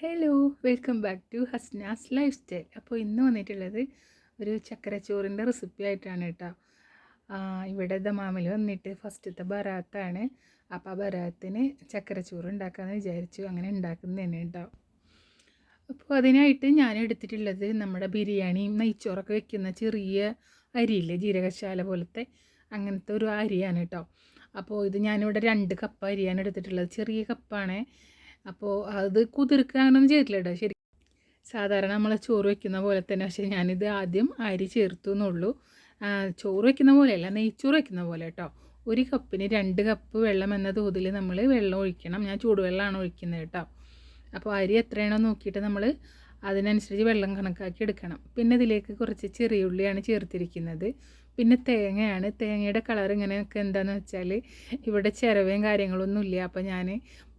Hello welcome back to Hasna's lifestyle അപ്പോൾ ഇന്ന് വന്നിട്ടുള്ളത് ഒരു ചക്കരച്ചോറിന്റെ റെസിപ്പി ആയിട്ടാണ് കേട്ടോ. ഇവിടെ ദമാമിൽ വന്നിട്ട് ഫസ്റ്റത്തെ ബറാത്താണ്. അപ്പോൾ ആ ബറാത്തിന് ചക്കരച്ചോറ് ഉണ്ടാക്കാമെന്ന് വിചാരിച്ചു. അങ്ങനെ ഉണ്ടാക്കുന്നതന്നെ കേട്ടോ. അപ്പോൾ അതിനായിട്ട് ഞാൻ എടുത്തിട്ടുള്ളത് നമ്മുടെ ബിരിയാണിയും നെയ്ച്ചോറൊക്കെ വെക്കുന്ന ചെറിയ അരിയില്ലേ ജീരകശാല പോലത്തെ അങ്ങനത്തെ ഒരു അരിയാണ് കേട്ടോ. അപ്പോൾ ഇത് ഞാനിവിടെ രണ്ട് കപ്പ് അരിയാണ് എടുത്തിട്ടുള്ളത്. ചെറിയ കപ്പാണ് അപ്പോൾ അത് കുതിർക്കുക അങ്ങനെയൊന്നും ചെയ്തിട്ടില്ല കേട്ടോ ശരി. സാധാരണ നമ്മൾ ചോറ് വയ്ക്കുന്ന പോലെ തന്നെ പക്ഷേ ഞാനിത് ആദ്യം അരി ചേർത്തു എന്നുള്ളൂ. ചോറ് വയ്ക്കുന്ന പോലെയല്ല നെയ്ച്ചോറ് വയ്ക്കുന്ന പോലെ കേട്ടോ ഒരു കപ്പിന് രണ്ട് കപ്പ് വെള്ളം എന്ന തോതിൽ നമ്മൾ വെള്ളം ഒഴിക്കണം. ഞാൻ ചൂടുവെള്ളമാണ് ഒഴിക്കുന്നത് കേട്ടോ അപ്പോൾ അരി എത്രയാണോ നോക്കിയിട്ട് നമ്മൾ അതിനനുസരിച്ച് വെള്ളം കണക്കാക്കി എടുക്കണം. പിന്നെ ഇതിലേക്ക് കുറച്ച് ചെറിയ ഉള്ളിയാണ് ചേർത്തിരിക്കുന്നത്. പിന്നെ തേങ്ങയാണ്. തേങ്ങയുടെ കളർ ഇങ്ങനെയൊക്കെ എന്താണെന്ന് വെച്ചാൽ ഇവിടെ ചിരവയും കാര്യങ്ങളൊന്നും ഇല്ല. അപ്പോൾ ഞാൻ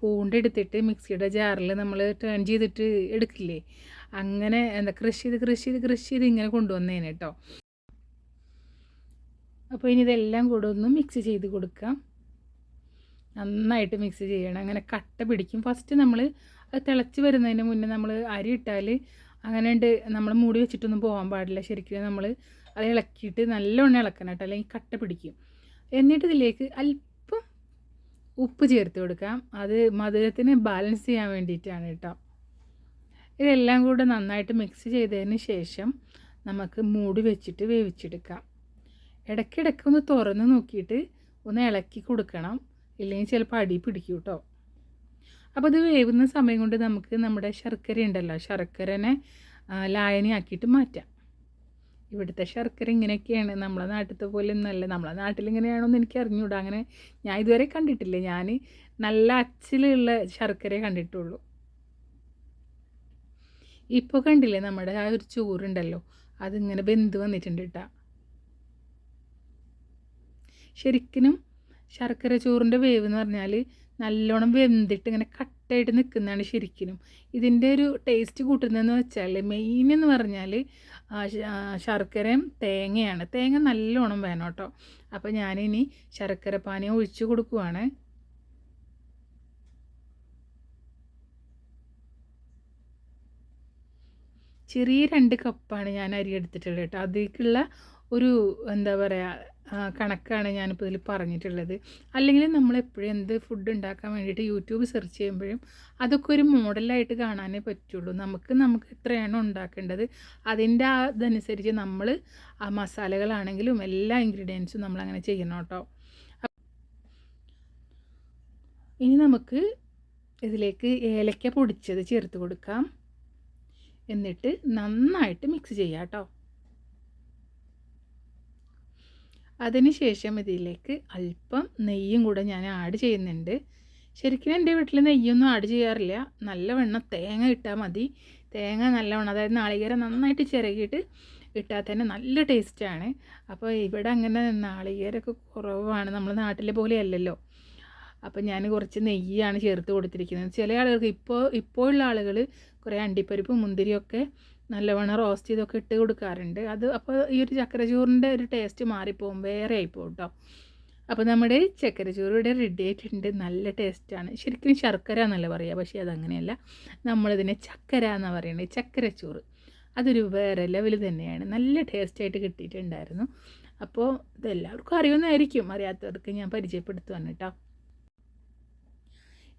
പൂണ്ട് എടുത്തിട്ട് മിക്സിയുടെ ജാറിൽ നമ്മൾ ടേൺ ചെയ്തിട്ട് എടുക്കില്ലേ? അങ്ങനെ എന്താ കൃഷി ചെയ്ത് കൃഷി ചെയ്ത് കൃഷി ചെയ്ത് ഇങ്ങനെ കൊണ്ടുവന്നേനെ കേട്ടോ അപ്പോൾ ഇനി ഇതെല്ലാം കൂടെ ഒന്ന് മിക്സ് ചെയ്ത് കൊടുക്കാം. നന്നായിട്ട് മിക്സ് ചെയ്യണം. അങ്ങനെ കട്ട പിടിക്കും. ഫസ്റ്റ് നമ്മൾ അത് തിളച്ച് വരുന്നതിന് മുന്നേ നമ്മൾ അരി ഇട്ടാൽ അങ്ങനെ ഉണ്ട് നമ്മൾ മൂടി വെച്ചിട്ടൊന്നും പോകാൻ പാടില്ല. ശരിക്കും നമ്മൾ അത് ഇളക്കിയിട്ട് നല്ലോണം ഇളക്കണം കേട്ടോ. അല്ലെങ്കിൽ കട്ട പിടിക്കും. എന്നിട്ട് ഇതിലേക്ക് അല്പം ഉപ്പ് ചേർത്ത് കൊടുക്കാം. അത് മധുരത്തിന് ബാലൻസ് ചെയ്യാൻ വേണ്ടിയിട്ടാണ് കേട്ടോ. ഇതെല്ലാം കൂടെ നന്നായിട്ട് മിക്സ് ചെയ്തതിന് ശേഷം നമുക്ക് മൂടി വെച്ചിട്ട് വേവിച്ചെടുക്കാം. ഇടയ്ക്കിടയ്ക്ക് ഒന്ന് തുറന്ന് നോക്കിയിട്ട് ഒന്ന് ഇളക്കി കൊടുക്കണം. ഇല്ലെങ്കിൽ ചിലപ്പോൾ അടി പിടിക്കും കേട്ടോ. അപ്പോൾ അത് വേവുന്ന സമയം കൊണ്ട് നമുക്ക് നമ്മുടെ ശർക്കര ഉണ്ടല്ലോ. ശർക്കരനെ ലായനിയാക്കിയിട്ട് മാറ്റാം. ഇവിടുത്തെ ശർക്കര ഇങ്ങനെയൊക്കെയാണ്. നമ്മളെ നാട്ടിലത്തെ പോലെ ഒന്നല്ല നമ്മളെ നാട്ടിൽ ഇങ്ങനെയാണോ എന്ന് എനിക്ക് അറിഞ്ഞൂടാ. അങ്ങനെ ഞാൻ ഇതുവരെ കണ്ടിട്ടില്ല. ഞാൻ നല്ല അച്ചിലുള്ള ശർക്കരയെ കണ്ടിട്ടുള്ളൂ. ഇപ്പോൾ കണ്ടില്ലേ നമ്മുടെ ആ ഒരു ചോറുണ്ടല്ലോ? അതിങ്ങനെ ബന്ധു വന്നിട്ടുണ്ട് കേട്ടോ ശരിക്കും ശർക്കര ചോറിന്റെ വേവ് എന്ന് പറഞ്ഞാൽ നല്ലോണം വെന്തിട്ട് ഇങ്ങനെ കട്ടായിട്ട് നിൽക്കുന്നതാണ് ശരിക്കും ഇതിന്റെ ഒരു ടേസ്റ്റ് കൂട്ടുന്നതെന്ന് വെച്ചാൽ മെയിൻ എന്ന് പറഞ്ഞാൽ ശർക്കരയും തേങ്ങയാണ്. തേങ്ങ നല്ലോണം വേണം കേട്ടോ. അപ്പോൾ ഞാനിനി ശർക്കര പാനി ഒഴിച്ചു കൊടുക്കുവാണ്. ചെറിയ രണ്ട് കപ്പാണ് ഞാൻ അരി എടുത്തിട്ടുള്ളത് കേട്ടോ. അതിലേക്കുള്ള ഒരു എന്താ പറയുക കണക്കാണ് ഞാനിപ്പോൾ ഇതിൽ പറഞ്ഞിട്ടുള്ളത്. അല്ലെങ്കിൽ നമ്മൾ എപ്പോഴും എന്ത് ഫുഡ് ഉണ്ടാക്കാൻ വേണ്ടിയിട്ട് യൂട്യൂബ് സെർച്ച് ചെയ്യുമ്പോഴും അതൊക്കെ ഒരു മോഡലായിട്ട് കാണാനേ പറ്റുള്ളൂ. നമുക്ക് നമുക്ക് എത്രയാണ് ഉണ്ടാക്കേണ്ടത്? അതിന്റെ അതനുസരിച്ച് നമ്മൾ ആ മസാലകളാണെങ്കിലും എല്ലാ ഇൻഗ്രീഡിയൻസും നമ്മൾ അങ്ങനെ ചെയ്യണം കേട്ടോ. ഇനി നമുക്ക് ഇതിലേക്ക് ഏലക്ക പൊടിച്ചത് ചേർത്ത് കൊടുക്കാം. എന്നിട്ട് നന്നായിട്ട് മിക്സ് ചെയ്യാം കേട്ടോ. അതിനുശേഷം ഇതിലേക്ക് അല്പം നെയ്യും കൂടെ ഞാൻ ആഡ് ചെയ്യുന്നുണ്ട്. ശരിക്കും എന്റെ വീട്ടിൽ നെയ്യൊന്നും ആഡ് ചെയ്യാറില്ല. നല്ലവണ്ണം തേങ്ങ ഇട്ടാൽ മതി. തേങ്ങ നല്ലവണ്ണം അതായത് നാളികേരം നന്നായിട്ട് ചിരകിയിട്ട് ഇട്ടാൽ തന്നെ നല്ല ടേസ്റ്റാണ് അപ്പോൾ ഇവിടെ അങ്ങനെ നാളികേരമൊക്കെ കുറവാണ്. നമ്മൾ നാട്ടിലെ പോലെയല്ലല്ലോ. അപ്പോൾ ഞാൻ കുറച്ച് നെയ്യാണ് ചേർത്ത് കൊടുത്തിരിക്കുന്നത്. ചില ആളുകൾക്ക് ഇപ്പോൾ ഇപ്പോഴുള്ള ആളുകൾ കുറേ അണ്ടിപ്പരിപ്പ് മുന്തിരിയൊക്കെ നല്ലവണ്ണം റോസ്റ്റ് ചെയ്തൊക്കെ ഇട്ട് കൊടുക്കാറുണ്ട്. അത് അപ്പോൾ ഈ ഒരു ചക്കരച്ചോറിന്റെ ഒരു ടേസ്റ്റ് മാറിപ്പോകും വേറെ ആയിപ്പോകും കേട്ടോ അപ്പോൾ നമ്മുടെ ചക്കരച്ചോറ് ഇവിടെ റെഡി ആയിട്ടുണ്ട്. നല്ല ടേസ്റ്റാണ് ശരിക്കും ശർക്കര എന്നല്ല പറയുക പക്ഷേ അതങ്ങനെയല്ല. നമ്മളിതിനെ ചക്കര എന്നാണ് പറയുന്നത് ചക്കരച്ചോറ് അതൊരു വേറെ ലെവൽ തന്നെയാണ്. നല്ല ടേസ്റ്റായിട്ട് കിട്ടിയിട്ടുണ്ടായിരുന്നു. അപ്പോൾ ഇതെല്ലാവർക്കും അറിയുന്നതായിരിക്കും. അറിയാത്തവർക്ക് ഞാൻ പരിചയപ്പെടുത്തുവാണ് കേട്ടോ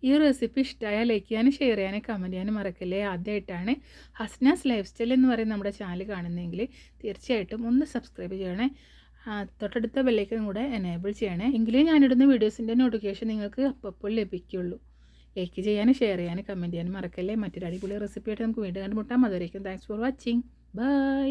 ഈ റെസിപ്പി ഇഷ്ടമായാൽ ലൈക്ക് ചെയ്യാനും ഷെയർ ചെയ്യാനും കമന്റ് ചെയ്യാനും മറക്കല്ലേ. ആദ്യമായിട്ടാണ് ഹസ്നാസ് ലൈഫ് സ്റ്റൈൽ എന്ന് പറയുന്ന നമ്മുടെ ചാനൽ കാണുന്നതെങ്കിൽ തീർച്ചയായിട്ടും ഒന്ന് സബ്സ്ക്രൈബ് ചെയ്യണേ. തൊട്ടടുത്ത ബെല്ലൈക്കൻ കൂടെ എനേബിൾ ചെയ്യണേ. എങ്കിലേ ഞാനിടുന്ന വീഡിയോസിന്റെ നോട്ടിഫിക്കേഷൻ നിങ്ങൾക്ക് അപ്പോൾ ലഭിക്കുള്ളൂ. ലൈക്ക് ചെയ്യാനും ഷെയർ ചെയ്യാനും കമന്റ് ചെയ്യാനും മറക്കല്ലേ. മറ്റൊരു അടിപൊളി റെസിപ്പി ആയിട്ട് നമുക്ക് വീണ്ടും കണ്ടുമുട്ടാം. അതുവരേക്കും താങ്ക്സ് ഫോർ വാച്ചിങ് ബൈ